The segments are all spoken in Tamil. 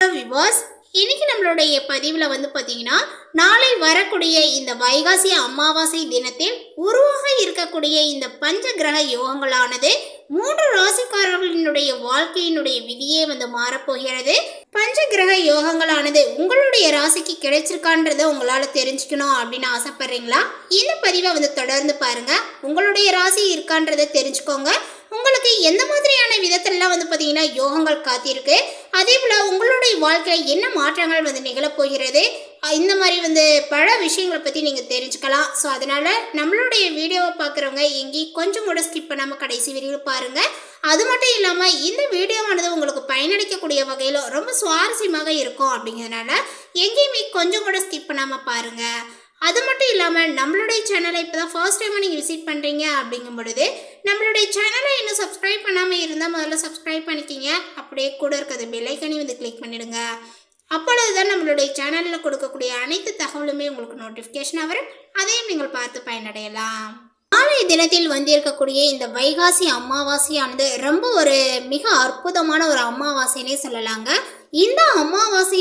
விவாஸ் இன்னைக்கு நம்மளுடைய பதிவில் வந்து பார்த்தீங்கன்னா நாளை வரக்கூடிய இந்த வைகாசி அமாவாசை தினத்தில் உருவாக இருக்கக்கூடிய இந்த பஞ்ச கிரக யோகங்களானது மூன்று ராசிக்காரர்களினுடைய வாழ்க்கையினுடைய விதியே வந்து மாறப்போகிறது பஞ்ச கிரக யோகங்களானது உங்களுடைய ராசிக்கு கிடைச்சிருக்கான்றதை உங்களால் தெரிஞ்சுக்கணும் அப்படின்னு ஆசைப்படுறீங்களா? இந்த பதிவை வந்து தொடர்ந்து பாருங்க. உங்களுடைய ராசி இருக்கான்றதை தெரிஞ்சுக்கோங்க. உங்களுக்கு எந்த மாதிரியான விதத்திலலாம் வந்து பார்த்தீங்கன்னா யோகங்கள் காத்திருக்கு. அதே போல் உங்களுடைய வாழ்க்கையில் என்ன மாற்றங்கள் வந்து நிகழப்போகிறது? இந்த மாதிரி வந்து பல விஷயங்களை பற்றி நீங்கள் தெரிஞ்சுக்கலாம். ஸோ அதனால் நம்மளுடைய வீடியோவை பார்க்குறவங்க எங்கேயும் கொஞ்சம் கூட ஸ்கிப் பண்ணாமல் கடைசி வரையும் பாருங்கள் அது மட்டும் இல்லாமல் இந்த வீடியோவானது உங்களுக்கு பயனளிக்கக்கூடிய வகையில் ரொம்ப சுவாரஸ்யமாக இருக்கும் அப்படிங்கிறதுனால எங்கேயுமே கொஞ்சம் கூட ஸ்கிப் பண்ணாமல் பாருங்கள் அது மட்டும் இல்லாமல் நம்மளுடைய சேனலை இப்போ தான் ஃபர்ஸ்ட் டைம் நீங்கள் விசிட் பண்ணுறீங்க அப்படிங்கும் பொழுது நம்மளுடைய சேனலை இன்னும் சப்ஸ்கிரைப் பண்ணாமல் இருந்தால் முதல்ல சப்ஸ்கிரைப் பண்ணிக்கிங்க. அப்படியே கூட இருக்கிறது பெல்லைக்கனி வந்து கிளிக் பண்ணிடுங்க. அப்பொழுது தான் நம்மளுடைய சேனலில் கொடுக்கக்கூடிய அனைத்து தகவலுமே உங்களுக்கு நோட்டிஃபிகேஷனாக வரும். அதையும் நீங்கள் பார்த்து பயனடையலாம். நாளைய தினத்தில் வந்திருக்கக்கூடிய இந்த வைகாசி அமாவாசையானது ரொம்ப ஒரு மிக அற்புதமான ஒரு அமாவாசைனே சொல்லலாங்க. இந்த அமாவாசை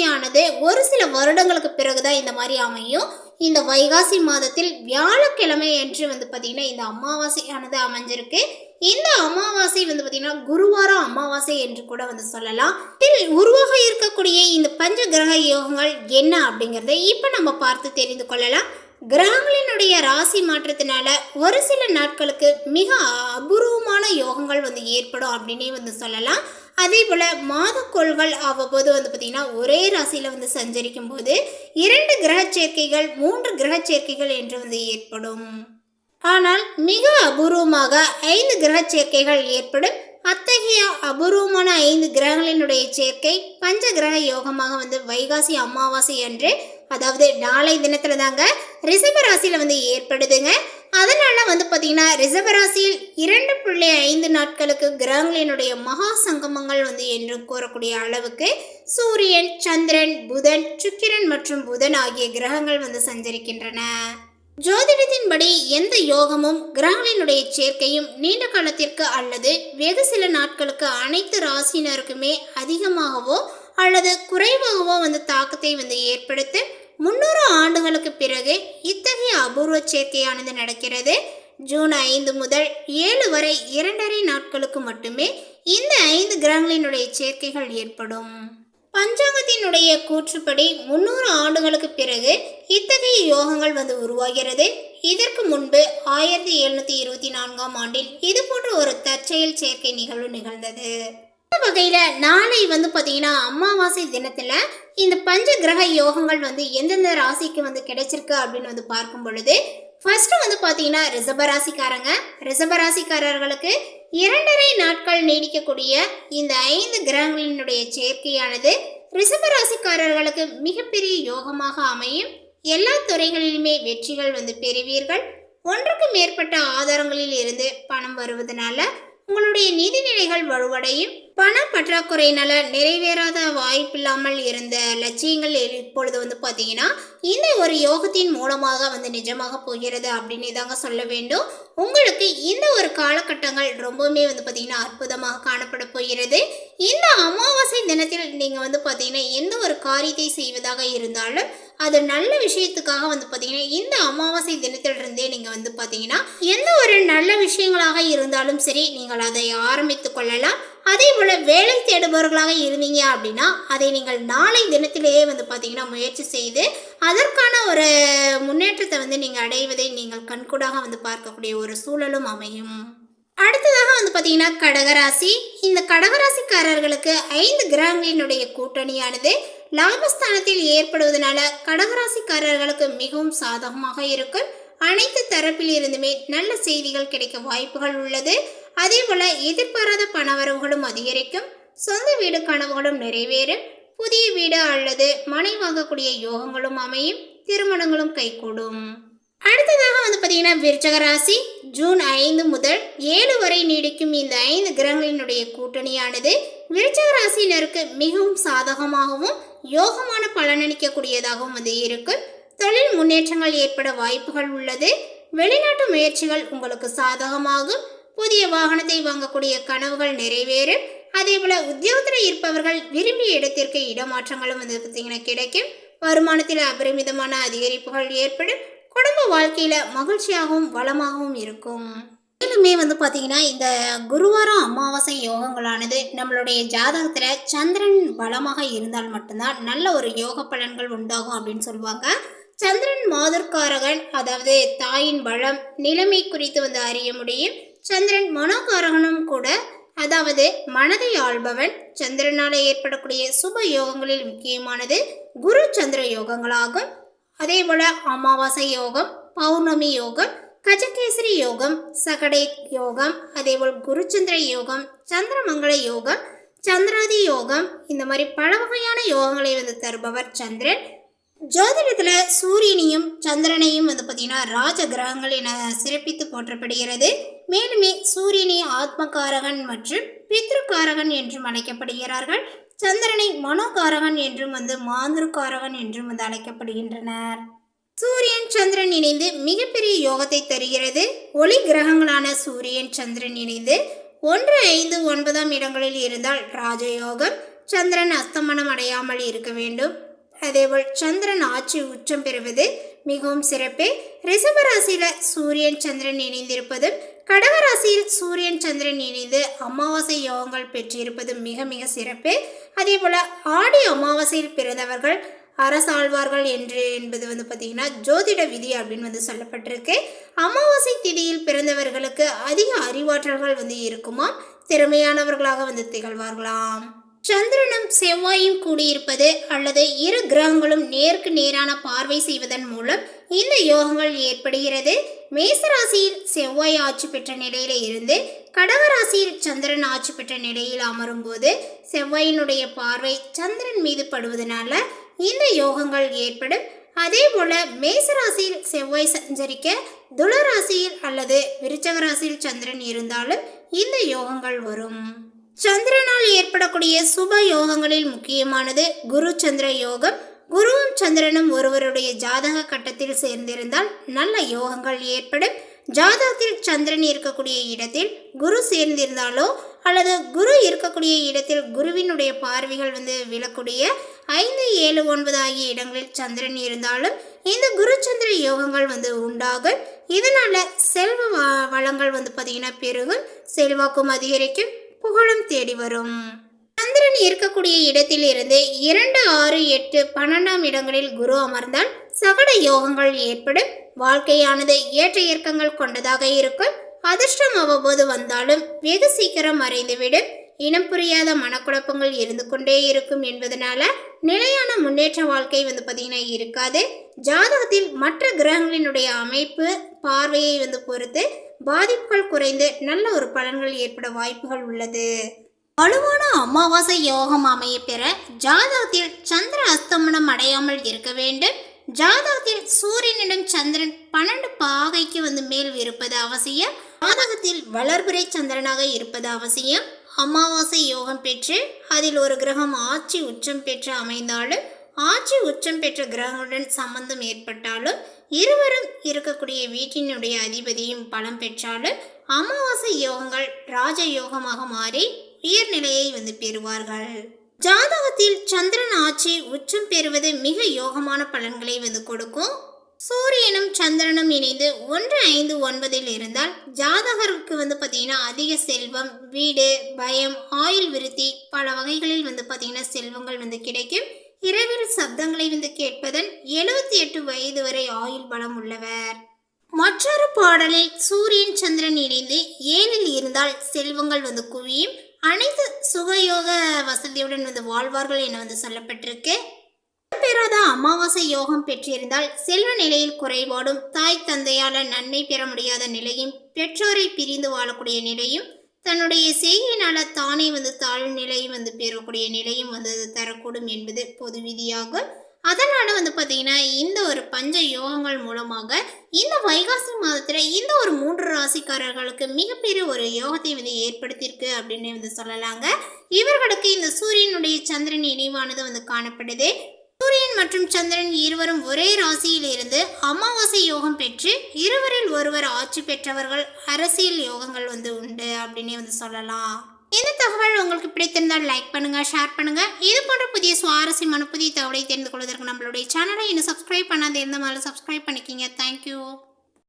ஒரு சில வருடங்களுக்கு பிறகுதான் இந்த மாதிரி அமையும். இந்த வைகாசி மாதத்தில் வியாழக்கிழமை என்று வந்து பார்த்திங்கன்னா இந்த அமாவாசையானது அமைஞ்சிருக்கு. இந்த அமாவாசை வந்து பார்த்திங்கன்னா குருவார அமாவாசை என்று கூட வந்து சொல்லலாம். இதில் உருவாக இருக்கக்கூடிய இந்த பஞ்ச கிரக யோகங்கள் என்ன அப்படிங்கிறத இப்போ நம்ம பார்த்து தெரிந்து கொள்ளலாம். கிரகங்களினுடைய ராசி மாற்றத்தினால ஒரு சில நாட்களுக்கு மிக அபூர்வமான யோகங்கள் வந்து ஏற்படும் அப்படின்னே வந்து சொல்லலாம். அதே போல் மாதக்கோள்கள் அவ்வப்போது வந்து பார்த்திங்கன்னா ஒரே ராசியில் வந்து சஞ்சரிக்கும் போது இரண்டு கிரக சேர்க்கைகள் மூன்று கிரக சேர்க்கைகள் என்று வந்து ஏற்படும். ஆனால் மிக அபூர்வமாக ஐந்து கிரக சேர்க்கைகள் ஏற்படும். அத்தகைய அபூர்வமான ஐந்து கிரகங்களினுடைய சேர்க்கை பஞ்ச கிரக யோகமாக வந்து வைகாசி அமாவாசை அன்று அதாவது நாளை தினத்தில் தாங்க ரிஷப ராசியில் வந்து ஏற்படுதுங்க. அதனால் வந்து பார்த்திங்கன்னா ரிசர்வராசியில் ராசியில் இரண்டு புள்ளி ஐந்து நாட்களுக்கு கிரகங்களினுடைய மகா சங்கமங்கள் வந்து என்று கூறக்கூடிய அளவுக்கு சூரியன் சந்திரன் புதன் சுக்கிரன் மற்றும் புதன் ஆகிய கிரகங்கள் வந்து சஞ்சரிக்கின்றன. ஜோதிடத்தின்படி எந்த யோகமும் கிரகங்களினுடைய சேர்க்கையும் நீண்ட காலத்திற்கு அல்லது வெகு சில நாட்களுக்கு அனைத்து ராசியினருக்குமே அதிகமாகவோ அல்லது குறைவாகவோ வந்து தாக்கத்தை வந்து ஏற்படுத்த முன்னூறு ஆண்டுகளுக்கு பிறகு இத்தகைய அபூர்வ சேர்க்கையானது நடக்கிறது. ஜூன் ஐந்து முதல் ஏழு வரை இரண்டரை நாட்களுக்கு மட்டுமே இந்த ஐந்து கிரகங்களினுடைய சேர்க்கைகள் ஏற்படும். பஞ்சாங்கத்தினுடைய கூற்றுப்படி முன்னூறு ஆண்டுகளுக்கு பிறகு இத்தகைய யோகங்கள் வந்து உருவாகிறது. இதற்கு முன்பு ஆயிரத்தி எழுநூத்தி இருபத்தி நான்காம் ஆண்டில் இது போன்ற ஒரு தற்செயல் சேர்க்கை நிகழ்வு நிகழ்ந்தது. வகையில் நாளை வந்து பார்த்தீங்கன்னா அமாவாசை தினத்தில் இந்த பஞ்ச கிரக யோகங்கள் வந்து எந்தெந்த ராசிக்கு வந்து கிடைச்சிருக்கு அப்படின்னு வந்து பார்க்கும் பொழுது ஃபர்ஸ்ட் வந்து ராசிக்காரங்க. ரிஷபராசிக்காரங்க ரிஷபராசிக்காரர்களுக்கு இரண்டரை நாட்கள் நீடிக்கக்கூடிய இந்த ஐந்து கிரகங்களினுடைய சேர்க்கையானது ரிஷபராசிக்காரர்களுக்கு மிகப்பெரிய யோகமாக அமையும். எல்லா துறைகளிலுமே வெற்றிகள் வந்து பெறுவீர்கள். ஒன்றுக்கு மேற்பட்ட ஆதாரங்களில் இருந்து பணம் வருவதனால உங்களுடைய நிதிநிலைகள் வலுவடையும். பண பற்றாக்குறையினால நிறைவேறாத வாய்ப்பில்லாமல் இருந்த லட்சியங்கள் இப்பொழுது வந்து பார்த்தீங்கன்னா இந்த ஒரு யோகத்தின் மூலமாக வந்து நிஜமாக போகிறது அப்படின்னு தாங்க சொல்ல வேண்டும். உங்களுக்கு இந்த ஒரு காலகட்டங்கள் ரொம்பவுமே வந்து பார்த்தீங்கன்னா அற்புதமாக காணப்பட போகிறது. இந்த அமாவாசை தினத்தில் நீங்கள் வந்து பார்த்தீங்கன்னா எந்த ஒரு காரியத்தை செய்வதாக இருந்தாலும் அது நல்ல விஷயத்துக்காக வந்து பார்த்தீங்கன்னா இந்த அமாவாசை தினத்திலிருந்தே நீங்கள் வந்து பார்த்தீங்கன்னா எந்த ஒரு நல்ல விஷயங்களாக இருந்தாலும் சரி நீங்கள் அதை ஆரம்பித்து கொள்ளலாம். அதே போல் வேலை தேடுபவர்களாக இருந்தீங்க அப்படின்னா அதை நீங்கள் நாளை தினத்திலேயே வந்து பார்த்தீங்கன்னா முயற்சி செய்து அதற்கான ஒரு முன்னேற்றத்தை வந்து நீங்கள் அடைவதை நீங்கள் கண்கூடாக வந்து பார்க்கக்கூடிய ஒரு சூழலும் அமையும். அடுத்ததாக வந்து பார்த்தீங்கன்னா கடகராசி. இந்த கடகராசிக்காரர்களுக்கு ஐந்து கிரகங்களினுடைய கூட்டணியானது லாபஸ்தானத்தில் ஏற்படுவதனால கடகராசிக்காரர்களுக்கு மிகவும் சாதகமாக இருக்கும். அனைத்து தரப்பில் இருந்துமே நல்ல செய்திகள் கிடைக்க வாய்ப்புகள் உள்ளது. அதே போல எதிர்பாராத பணவரவுகளும் அதிகரிக்கும். சொந்த வீடு கனவுகளும் நிறைவேறும். புதிய வீடு அல்லது மனை வாங்கக்கூடிய யோகங்களும் அமையும். திருமணங்களும் கைகூடும். அடுத்ததாக வந்து பார்த்தீங்கன்னா விருச்சக ராசி ஜூன் ஐந்து முதல் ஏழு வரை நீடிக்கும் இந்த ஐந்து கிரகங்களினுடைய கூட்டணியானது விருச்சக ராசியினருக்கு மிகவும் சாதகமாகவும் யோகமான பலனளிக்கக்கூடியதாகவும் வந்து இருக்கும். தொழில் முன்னேற்றங்கள் ஏற்பட வாய்ப்புகள் உள்ளது. வெளிநாட்டு முயற்சிகள் உங்களுக்கு சாதகமாகும். புதிய வாகனத்தை வாங்கக்கூடிய கனவுகள் நிறைவேறும் அதே போல உத்தியோகத்தில் இருப்பவர்கள் விரும்பிய இடத்திற்கு இடமாற்றங்களும் வந்து பார்த்தீங்கன்னா கிடைக்கும். வருமானத்தில் அபரிமிதமான அதிகரிப்புகள் ஏற்படும். குடும்ப வாழ்க்கையில மகிழ்ச்சியாகவும் வளமாகவும் இருக்கும். மேலுமே வந்து பார்த்தீங்கன்னா இந்த குருவாரம் அமாவாசை யோகங்களானது நம்மளுடைய ஜாதகத்தில் சந்திரன் பலமாக இருந்தால் மட்டும்தான் நல்ல ஒரு யோக பலன்கள் உண்டாகும் அப்படின்னு சொல்லுவாங்க. சந்திரன் மாதர்காரகன் அதாவது தாயின் பலம் நிலைமை குறித்து வந்து அறிய முடியும். சந்திரன் மனோகாரகனும் கூட அதாவது மனதை ஆள்பவன். சந்திரனால் ஏற்படக்கூடிய சுப யோகங்களில் முக்கியமானது குரு சந்திர யோகங்களாகும். அதே போல அமாவாசை யோகம் பௌர்ணமி யோகம் கஜகேசரி யோகம் சகடை யோகம் அதேபோல் குருச்சந்திர யோகம் சந்திரமங்கல யோகம் சந்திராதி யோகம் இந்த மாதிரி பல வகையான யோகங்களை வந்து தருபவர் சந்திரன். ஜோதிடத்தில் சூரியனையும் சந்திரனையும் வந்து பார்த்தீங்கன்னா ராஜ கிரகங்கள் என சிறப்பித்து போற்றப்படுகிறது. மேலுமே சூரியனை ஆத்மகாரகன் மற்றும் பித்ருக்காரகன் என்றும் அழைக்கப்படுகிறார்கள். சந்திரனை மனோகாரகன் என்றும் வந்து மாந்திருக்காரகன் என்றும் வந்து அழைக்கப்படுகின்றனர். சூரியன் சந்திரன் இணைந்து மிகப்பெரிய யோகத்தை தருகிறது. ஒளி கிரகங்களான சூரியன் சந்திரன் இணைந்து ஒன்று ஐந்து ஒன்பதாம் இடங்களில் இருந்தால் ராஜயோகம். சந்திரன் அஸ்தமனம் அடையாமல் இருக்க வேண்டும். அதேபோல் சந்திரன் ஆட்சி உச்சம் பெறுவது மிகவும் சிறப்பு. ரிஷபராசியில் சூரியன் சந்திரன் இணைந்திருப்பதும் கடகராசியில் சூரியன் சந்திரன் இணைந்து அமாவாசை யோகங்கள் பெற்றிருப்பதும் மிக மிக சிறப்பு. அதே போல் ஆடி அமாவாசையில் பிறந்தவர்கள் அரசாழ்வார்கள் என்று என்பது வந்து பார்த்திங்கன்னா ஜோதிட விதி அப்படின்னு வந்து சொல்லப்பட்டிருக்கு. அமாவாசை திதியில் பிறந்தவர்களுக்கு அதிக அறிவாற்றல்கள் வந்து இருக்குமாம். திறமையானவர்களாக வந்து திகழ்வார்களாம். சந்திரனும் செவ்வாயும் கூடியிருப்பது அல்லது இரு கிரகங்களும் நேருக்கு நேரான பார்வை செய்வதன் மூலம் இந்த யோகங்கள் ஏற்படுகிறது. மேசராசியில் செவ்வாய் ஆட்சி பெற்ற நிலையில இருந்து கடகராசியில் சந்திரன் ஆட்சி பெற்ற நிலையில் அமரும் போது செவ்வாயினுடைய பார்வை சந்திரன் மீது படுவதனால இந்த யோகங்கள் ஏற்படும். அதே போல மேசராசியில் செவ்வாய் சஞ்சரிக்க துளராசியில் அல்லது விருச்சக ராசியில் சந்திரன் இருந்தாலும் இந்த யோகங்கள் வரும். சந்திரனால் ஏற்படக்கூடிய சுப யோகங்களில் முக்கியமானது குரு சந்திர யோகம். குருவும் சந்திரனும் ஒருவருடைய ஜாதக கட்டத்தில் சேர்ந்திருந்தால் நல்ல யோகங்கள் ஏற்படும். ஜாதகத்தில் சந்திரன் இருக்கக்கூடிய இடத்தில் குரு சேர்ந்திருந்தாலோ அல்லது குரு இருக்கக்கூடிய இடத்தில் குருவினுடைய பார்வைகள் வந்து விழக்கூடிய ஐந்து ஏழு ஒன்பது ஆகிய இடங்களில் சந்திரன் இருந்தாலும் இந்த குரு சந்திர யோகங்கள் வந்து உண்டாகும். இதனால் செல்வ வ- வளங்கள் வந்து பார்த்தீங்கன்னா பெருகும். செல்வாக்கும் அதிகரிக்கும். புகழும் தேடி வரும். சந்திரன் இருக்கக்கூடிய இடத்தில் இருந்து இரண்டு ஆறு எட்டு பன்னெண்டாம் இடங்களில் குரு அமர்ந்தால் சகட யோகங்கள் ஏற்படும். வாழ்க்கையானது ஏற்ற இறக்கங்கள் கொண்டதாக இருக்கும். அதிர்ஷ்டம் அவ்வப்போது வந்தாலும் வெகு சீக்கிரம் மறைந்துவிடும். இனம் புரியாத மனக்குழப்பங்கள் இருந்து கொண்டே இருக்கும் என்பதனால நிலையான முன்னேற்ற வாழ்க்கை வந்து பார்த்திங்கன்னா இருக்காது. ஜாதகத்தில் மற்ற கிரகங்களினுடைய அமைப்பு பார்வையை வந்து பொறுத்து பாதிப்புகள் குறைந்து நல்ல ஒரு பலன்கள் ஏற்பட வாய்ப்புகள் உள்ளது. வலுவான அமாவாசை யோகம் அமைய பெற ஜாதகத்தில் சந்திர அஸ்தமனம் அடையாமல் இருக்க வேண்டும். ஜாதகத்தில் சூரியனிடம் சந்திரன் பன்னெண்டு பாகைக்கு வந்து மேல் இருப்பது அவசியம். ஜாதகத்தில் வளர்பிறை சந்திரனாக இருப்பது அவசியம். அமாவாசை யோகம் பெற்று அதில் ஒரு கிரகம் ஆட்சி உச்சம் பெற்று அமைந்தாலும் ஆட்சி உச்சம் பெற்ற கிரகங்களுடன் சம்பந்தம் ஏற்பட்டாலும் இருவரும் இருக்கக்கூடிய வீட்டினுடைய அதிபதியும் பலம் பெற்றாலும் அமாவாசை யோகங்கள் ராஜ யோகமாக மாறி உயர்நிலையை வந்து பெறுவார்கள். ஜாதகத்தில் சந்திரன் ஆட்சி உச்சம் பெறுவது மிக யோகமான பலன்களை வந்து கொடுக்கும். சூரியனும் சந்திரனும் இணைந்து ஒன்று ஐந்து ஒன்பதில் இருந்தால் ஜாதகருக்கு வந்து பார்த்தீங்கன்னா அதிக செல்வம் வீடு பயம் ஆயுள் விருத்தி பல வகைகளில் வந்து பார்த்தீங்கன்னா செல்வங்கள் வந்து கிடைக்கும். இரவில் சப்தங்களை வந்து கேட்பதன் எழுபத்தி எட்டு வயது வரை ஆயுள் பலம் உள்ளவர். மற்றொரு பாடலில் சூரியன் சந்திரன் இணைந்து ஏழில் இருந்தால் செல்வங்கள் வந்து குவியும். அனைத்து சுகயோக வசதியுடன் வந்து வாழ்வார்கள் என வந்து சொல்லப்பட்டிருக்கு. பெறாத அமாவாசை யோகம் பெற்றிருந்தால் செல்வ நிலையில் குறைபாடும் தாய் தந்தையால நன்மை பெற முடியாத நிலையும் பெற்றோரை பிரிந்து வாழக்கூடிய நிலையும் தன்னுடைய செய்கையினால தானே வந்து தாழ்வு நிலையும் வந்து பெறக்கூடிய நிலையும் வந்து தரக்கூடும் என்பது பொது விதியாகும். அதனால வந்து பார்த்தீங்கன்னா இந்த ஒரு பஞ்ச யோகங்கள் மூலமாக இந்த வைகாசி மாதத்தில் இந்த ஒரு மூன்று ராசிக்காரர்களுக்கு மிகப்பெரிய ஒரு யோகத்தை வந்து ஏற்படுத்தியிருக்கு அப்படின்னு வந்து சொல்லலாங்க. இவர்களுக்கு இந்த சூரியனுடைய சந்திரன் இணைவானது வந்து காணப்படுது. சூரியன் மற்றும் சந்திரன் இருவரும் ஒரே ராசியில் இருந்து அமாவாசை யோகம் பெற்று இருவரில் ஒருவர் ஆட்சி பெற்றவர்கள் அரசியல் யோகங்கள் வந்து உண்டு அப்படின்னு வந்து சொல்லலாம். இந்த தகவல் உங்களுக்கு பிடித்திருந்தால் லைக் பண்ணுங்க ஷேர் பண்ணுங்க. இது போன்ற புதிய சுவாரஸ்யமான புதிய தகவலை தெரிந்து கொள்வதற்கு நம்மளுடைய சேனலை இன்னும் சப்ஸ்கிரைப் பண்ணாத இருந்த மாதிரி சப்ஸ்கிரைப் பண்ணிக்கிங்க தேங்க்யூ